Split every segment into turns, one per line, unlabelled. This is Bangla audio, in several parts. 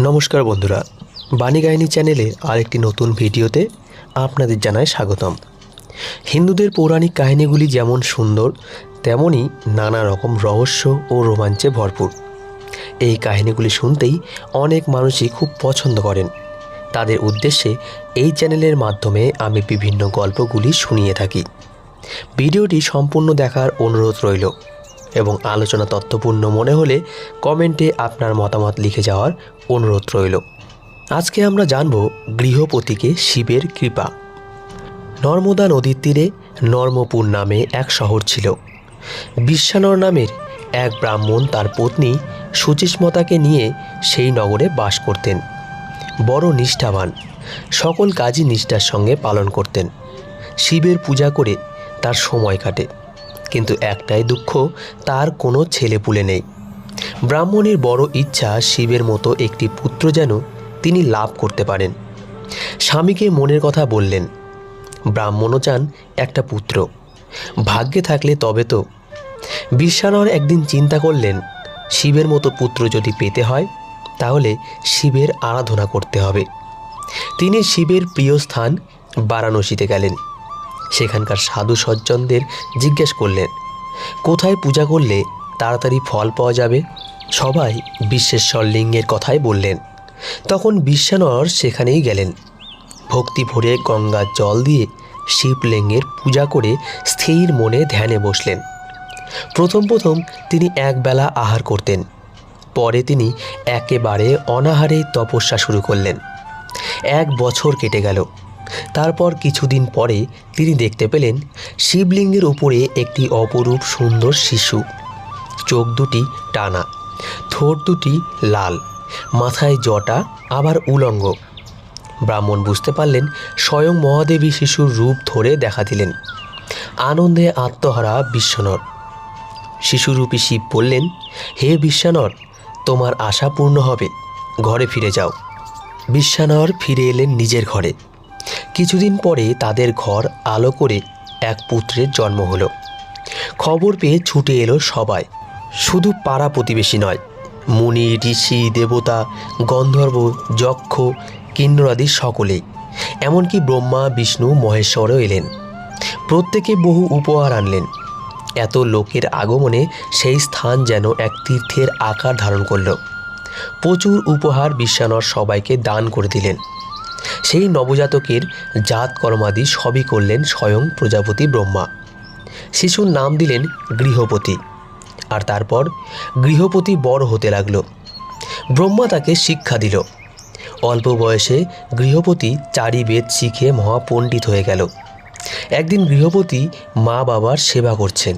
নমস্কার বন্ধুরা, বাণী গাহিনী চ্যানেলে আরেকটি নতুন ভিডিওতে আপনাদের জানাই স্বাগতম। হিন্দুদের পৌরাণিক কাহিনীগুলি যেমন সুন্দর তেমনই নানা রকম রহস্য ও রোমাঞ্চে ভরপুর। এই কাহিনীগুলি শুনতেই অনেক মানুষই খুব পছন্দ করেন। তাদের উদ্দেশ্যে এই চ্যানেলের মাধ্যমে আমি বিভিন্ন গল্পগুলি শুনিয়ে থাকি। ভিডিওটি সম্পূর্ণ দেখার অনুরোধ রইল। এবং আলোচনা তথ্যপূর্ণ মনে হলে কমেন্টে আপনার মতামত লিখে যাওয়ার অনুরোধ রইল। আজকে আমরা জানব গৃহপতিকে শিবের কৃপা। নর্মদা নদীর তীরে নর্মপুর নামে এক শহর ছিল। বিশ্বানর নামের এক ব্রাহ্মণ তার পত্নী সুচিস্মতাকে নিয়ে সেই নগরে বাস করতেন। বড় নিষ্ঠাবান, সকল কাজই নিষ্ঠার সঙ্গে পালন করতেন। শিবের পূজা করে তার সময় কাটে। কিন্তু একটাই দুঃখ, তার কোনো ছেলেপুলে নেই। ব্রাহ্মণের বড় ইচ্ছা শিবের মতো একটি পুত্র যেন তিনি লাভ করতে পারেন। স্বামীকে মনের কথা বললেন, ব্রাহ্মণও চান একটা পুত্র। ভাগ্যে থাকলে তবে তো। বিশ্বানর একদিন চিন্তা করলেন, শিবের মতো পুত্র যদি পেতে হয়, তাহলে শিবের আরাধনা করতে হবে। তিনি শিবের প্রিয় স্থান বারাণসীতে গেলেন। সেখানকার সাধু সজ্জনদের জিজ্ঞেস করলেন, কোথায় পূজা করলে তাড়াতাড়ি ফল পাওয়া যাবে? সবাই বিশ্বেশ্বর লিঙ্গের কথাই বললেন। তখন বিশ্বানর সেখানেই গেলেন। ভক্তি ভরে গঙ্গার জল দিয়ে শিবলিঙ্গের পূজা করে স্থির মনে ধ্যানে বসলেন। প্রথম প্রথম তিনি একবেলা আহার করতেন। পরে তিনি একেবারে অনাহারে তপস্যা শুরু করলেন। এক বছর কেটে গেল। তারপর কিছুদিন পরে তিনি দেখতে পেলেন শিবলিঙ্গের উপরে একটি অপরূপ সুন্দর শিশু। চোখ দুটি টানা, ঠোঁট দুটি লাল, মাথায় জটা, আবার উলঙ্গ। ব্রাহ্মণ বুঝতে পারলেন স্বয়ং মহাদেবী শিশুর রূপ ধরে দেখা দিলেন আনন্দে আত্মহারা বিশ্বনর। শিশুরূপী শিব বললেন, হে বিশ্বানর, তোমার আশা পূর্ণ হবে। ঘরে ফিরে যাও। বিশ্বানর ফিরে এলেন নিজের ঘরে। কিছুদিন পরে তাদের ঘর আলো করে এক পুত্রের জন্ম হলো। খবর পেয়ে ছুটে এলো সবাই। শুধু পাড়া প্রতিবেশী নয়, মুনি, ঋষি, দেবতা, গন্ধর্ব, যক্ষ, কিন্নরাদি সকলেই। এমনকি ব্রহ্মা, বিষ্ণু, মহেশ্বরও এলেন। প্রত্যেকে বহু উপহার আনলেন। এত লোকের আগমনে সেই স্থান যেন এক তীর্থের আকার ধারণ করল। প্রচুর উপহার বিশ্বানর সবাইকে দান করে দিলেন। সেই নবজাতকের জাত কর্মাদি সবই করলেন স্বয়ং প্রজাপতি ব্রহ্মা। শিশুর নাম দিলেন গৃহপতি। আর তারপর গৃহপতি বড় হতে লাগল। ব্রহ্মা তাকে শিক্ষা দিল। অল্প বয়সে গৃহপতি চারি বেদ শিখে মহাপণ্ডিত হয়ে গেল। একদিন গৃহপতি মা বাবার সেবা করছেন।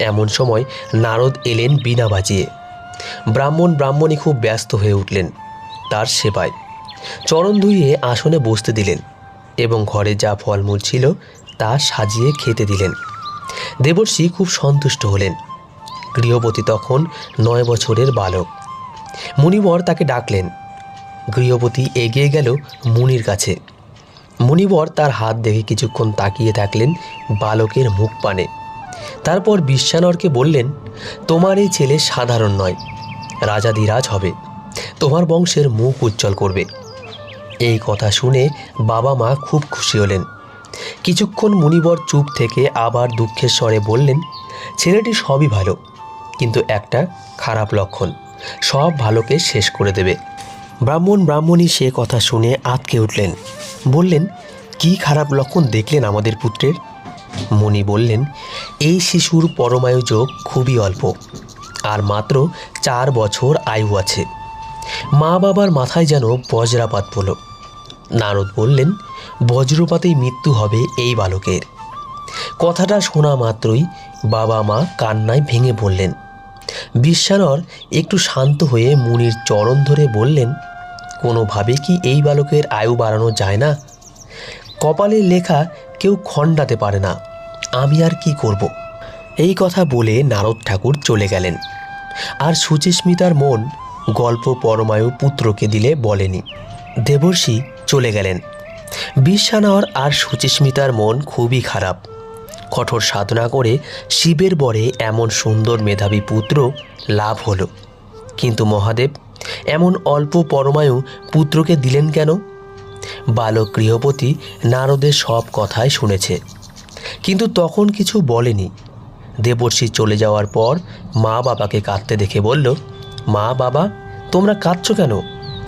এমন সময় নারদ এলেন বিনা বাজিয়ে। ব্রাহ্মণ ব্রাহ্মণী খুব ব্যস্ত হয়ে উঠলেন তার সেবায়। চরণ ধুইয়ে আসনে বসতে দিলেন এবং ঘরে যা ফলমূল ছিল তা সাজিয়ে খেতে দিলেন। দেবর্ষি খুব সন্তুষ্ট হলেন। গৃহপতি তখন নয় বছরের বালক। মুনিবর তাকে ডাকলেন। গৃহপতি এগিয়ে গেল মুনির কাছে। মুনিবর তার হাত দেখে কিছুক্ষণ তাকিয়ে থাকলেন বালকের মুখ পানে। তারপর বিশ্বানরকে বললেন, তোমার এই ছেলে সাধারণ নয়, রাজাধিরাজ হবে। তোমার বংশের মুখ উজ্জ্বল করবে। এই কথা শুনে বাবা মা খুব খুশি হলেন। কিছুক্ষণ মুনিবর চুপ থেকে আবার দুঃখের স্বরে বললেন, ছেলেটি সবই ভালো, কিন্তু একটা খারাপ লক্ষণ, সব ভালোকে শেষ করে দেবে। ব্রাহ্মণ ব্রাহ্মণী সে কথা শুনে আতকে উঠলেন। বললেন, কি খারাপ লক্ষণ দেখলেন আমাদের পুত্রের? মুনি বললেন, এই শিশুর পরমায়ু যোগ খুবই অল্প, আর মাত্র চার বছর আয়ু আছে। মা বাবার মাথায় যেন বজ্রাপাত পড়ল নারদ বললেন, বজ্রপাতেই মৃত্যু হবে এই বালকের। কথাটা শোনা মাত্রই বাবা মা কান্নায় ভেঙে পড়লেন। বিশ্বানর একটু শান্ত হয়ে মুনির চরণ ধরে বললেন, কোনোভাবে কি এই বালকের আয়ু বাড়ানো যায় না? কপালের লেখা কেউ খণ্ডাতে পারে না। আমি আর কি করব? এই কথা বলে নারদ ঠাকুর চলে গেলেন। আর সুচিস্মিতার মন গল্প পরমায়ু পুত্রকে দিলে বলেনি। দেবর্ষি চলে গেলেন। বিশ্বানর আর সুচিস্মিতার মন খুবই খারাপ। কঠোর সাধনা করে শিবের বরে এমন সুন্দর মেধাবী পুত্র লাভ হলো। কিন্তু মহাদেব, এমন অল্প পরমায়ু পুত্রকে দিলেন কেন? বালক গৃহপতি নারদের সব কথাই শুনেছে। কিন্তু তখন কিছু বলেনি। দেবর্ষি চলে যাওয়ার পর মা বাবাকে কাঁদতে দেখে বলল, মা বাবা, তোমরা কাঁদছ কেন?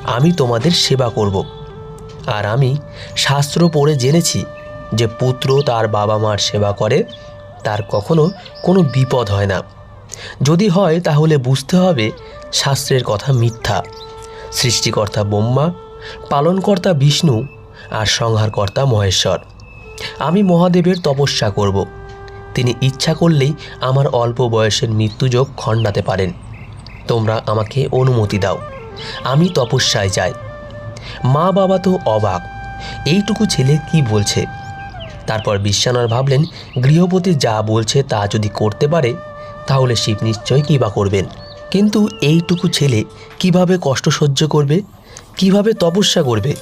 আমি তোমাদের সেবা করব। আর আমি শাস্ত্র পড়ে জেনেছি যে পুত্র তার বাবা মার সেবা করে, তার কখনো কোনো বিপদ হয় না। যদি হয়, তাহলে বুঝতে হবে শাস্ত্রের কথা মিথ্যা। সৃষ্টিকর্তা ব্রহ্মা, পালনকর্তা বিষ্ণু আর সংহারকর্তা মহেশ্বর। আমি মহাদেবের তপস্যা করব। তিনি ইচ্ছা করলেই আমার অল্প বয়সের মৃত্যুযোগ খণ্ডাতে পারেন। তোমরা আমাকে অনুমতি দাও। আমি তপস্যায় যাই। মা বাবা তো অবাক। এইটুকু ছেলে কি বলছে? তারপর বিশ্বানর ভাবলেন, গৃহপতি যা বলছে তা যদি করতে পারে, তাহলে শিব নিশ্চয় কী বা করবেন। কিন্তু এইটুকু ছেলে কীভাবে কষ্ট সহ্য করবে? কীভাবে তপস্যা করবে?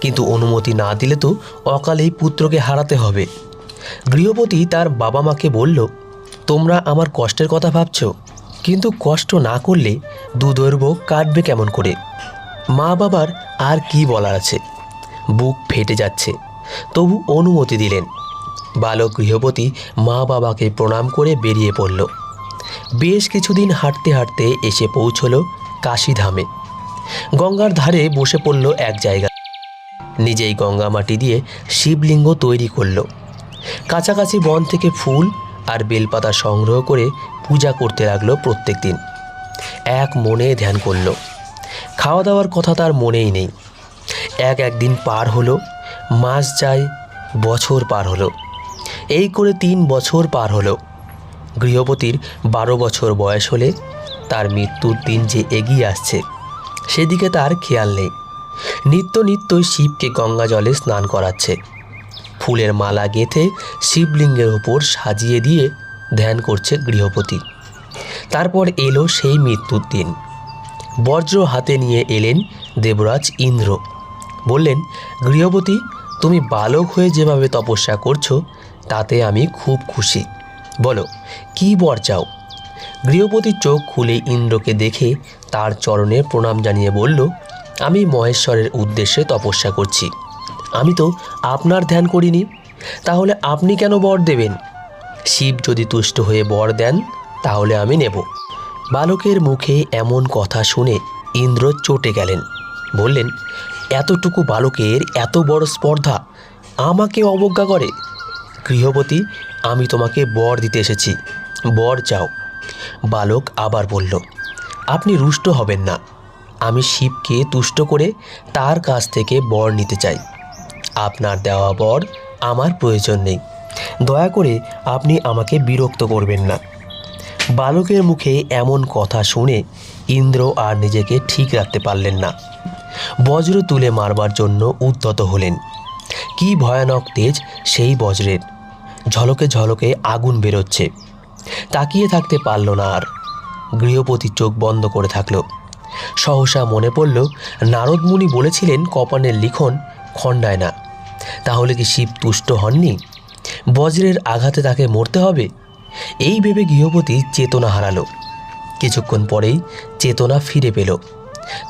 কিন্তু অনুমতি না দিলে তো অকালেই পুত্রকে হারাতে হবে। গৃহপতি তার বাবা মাকে বলল, তোমরা আমার কষ্টের কথা ভাবছ, কিন্তু কষ্ট না করলে দুদৈর্ভ কাটবে কেমন করে? মা বাবার আর কি বলার আছে? বুক ফেটে যাচ্ছে। তবু অনুমতি দিলেন। বালক গৃহপতি মা বাবাকে প্রণাম করে বেরিয়ে পড়ল। বেশ কিছুদিন হাঁটতে হাঁটতে এসে পৌঁছল কাশীধামে। গঙ্গার ধারে বসে পড়ল এক জায়গা। নিজেই গঙ্গা মাটি দিয়ে শিবলিঙ্গ তৈরি করল। কাছাকাছি বন থেকে ফুল আর বেলপাতা সংগ্রহ করে পূজা করতে লাগল প্রত্যেক দিন এক মনে ধ্যান করল। খাওয়া দাওয়ার কথা তার মনেই নেই। এক একদিন পার হলো, মাস যায়, বছর পার হলো। এই করে তিন বছর পার হলো। গৃহপতির বারো বছর বয়স হলে তার মৃত্যুর দিন যে এগিয়ে আসছে, সেদিকে তার খেয়াল নেই। নিত্য নিত্যই শিবকে গঙ্গা জলে স্নান করাচ্ছে। ফুলের মালা গেঁথে শিবলিঙ্গের ওপর সাজিয়ে দিয়ে ধ্যান করছে গৃহপতি তারপর এলো সেই মৃত্যুর দিন। বজ্র হাতে নিয়ে এলেন দেবরাজ ইন্দ্র। বললেন গৃহপতি তুমি বালক হয়ে যেভাবে তপস্যা করছ, তাতে আমি খুব খুশি। বলো, কি বর চাও? গৃহপতি চোখ খুলে ইন্দ্রকে দেখে তার চরণে প্রণাম জানিয়ে বলল, আমি মহেশ্বরের উদ্দেশ্যে তপস্যা করছি। আমি তো আপনার ধ্যান করিনি, তাহলে আপনি কেন বর দেবেন? শিব যদি তুষ্ট হয়ে বর দেন, তাহলে আমি নেব। বালকের মুখে এমন কথা শুনে ইন্দ্র চটে গেলেন। বললেন, এতটুকু বালকের এত বড় স্পর্ধা আমাকে অবজ্ঞা করে। গৃহপতি আমি তোমাকে বর দিতে এসেছি। বর চাও। বালক আবার বলল, আপনি রুষ্ট হবেন না। আমি শিবকে তুষ্ট করে তার কাছ থেকে বর নিতে চাই। আপনার দেওয়া বর আমার প্রয়োজন নেই। দয়া করে আপনি আমাকে বিরক্ত করবেন না। বালকের মুখে এমন কথা শুনে ইন্দ্র আর নিজেকে ঠিক রাখতে পারলেন না। বজ্র তুলে মারবার জন্য উদ্যত হলেন। কি ভয়ানক তেজ সেই বজ্রের। ঝলকে ঝলকে আগুন বেরোচ্ছে। তাকিয়ে থাকতে পারল না আর। গৃহপতি চোখ বন্ধ করে থাকল। সহসা মনে পড়ল নারদমুনি বলেছিলেন কপানের লিখন খণ্ডায় না। তাহলে কি শিব তুষ্ট হননি? বজ্রের আঘাতে তাকে মরতে হবে? এই ভেবে গৃহপতি চেতনা হারালো। কিছুক্ষণ পরেই চেতনা ফিরে পেল।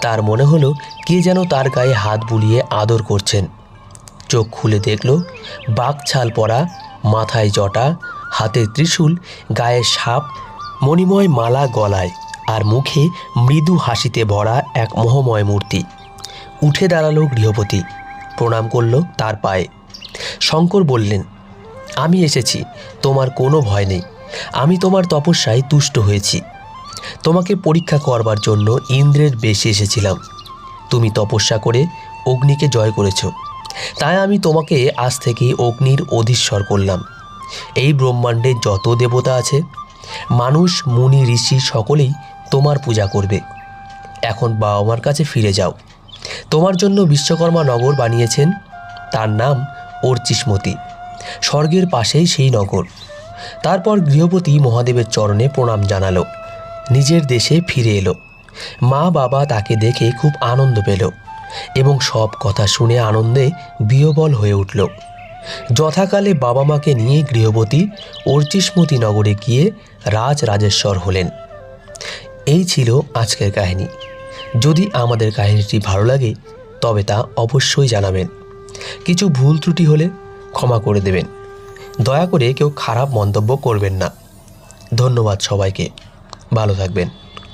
তার মনে হলো কে যেন তার গায়ে হাত বুলিয়ে আদর করছেন। চোখ খুলে দেখল বাঘ ছাল পরা, মাথায় জটা হাতে ত্রিশূল গায়ে সাপ, মণিময় মালা গলায়, আর মুখে মৃদু হাসিতে ভরা এক মোহময় মূর্তি। উঠে দাঁড়াল গৃহপতি প্রণাম করল তার পায়ে। শঙ্কর বললেন, আমি এসেছি, তোমার কোনো ভয় নেই। আমি তোমার তপস্যায় তুষ্ট হয়েছি। তোমাকে পরীক্ষা করবার জন্য ইন্দ্রের বেশে এসেছিলাম। তুমি তপস্যা করে অগ্নিকে জয় করেছ। তাই আমি তোমাকে আজ থেকে অগ্নির অধীশ্বর করলাম। এই ব্রহ্মাণ্ডে যত দেবতা আছে, মানুষ, মুনি, ঋষি সকলেই তোমার পূজা করবে। এখন বাবা মার কাছে ফিরে যাও। তোমার জন্য বিশ্বকর্মা নগর বানিয়েছেন। তার নাম অর্চিসমতি স্বর্গের পাশেই সেই নগর। তারপর গৃহপতি মহাদেবের চরণে প্রণাম জানালো। নিজের দেশে ফিরে এলো। মা বাবা তাকে দেখে খুব আনন্দ পেল এবং সব কথা শুনে আনন্দে বিহবল হয়ে উঠল। যথাকালে বাবা মাকে নিয়ে গৃহপতি অর্চিসমতি নগরে গিয়ে রাজ রাজেশ্বর হলেন। এই ছিল আজকের কাহিনী। যদি আমাদের কাহিনীটি ভালো লাগে, তবে তা অবশ্যই জানাবেন। কিছু ভুল ত্রুটি হলে ক্ষমা করে দেবেন। দয়া করে কেউ খারাপ মন্তব্য করবেন না। ধন্যবাদ সবাইকে। ভালো থাকবেন।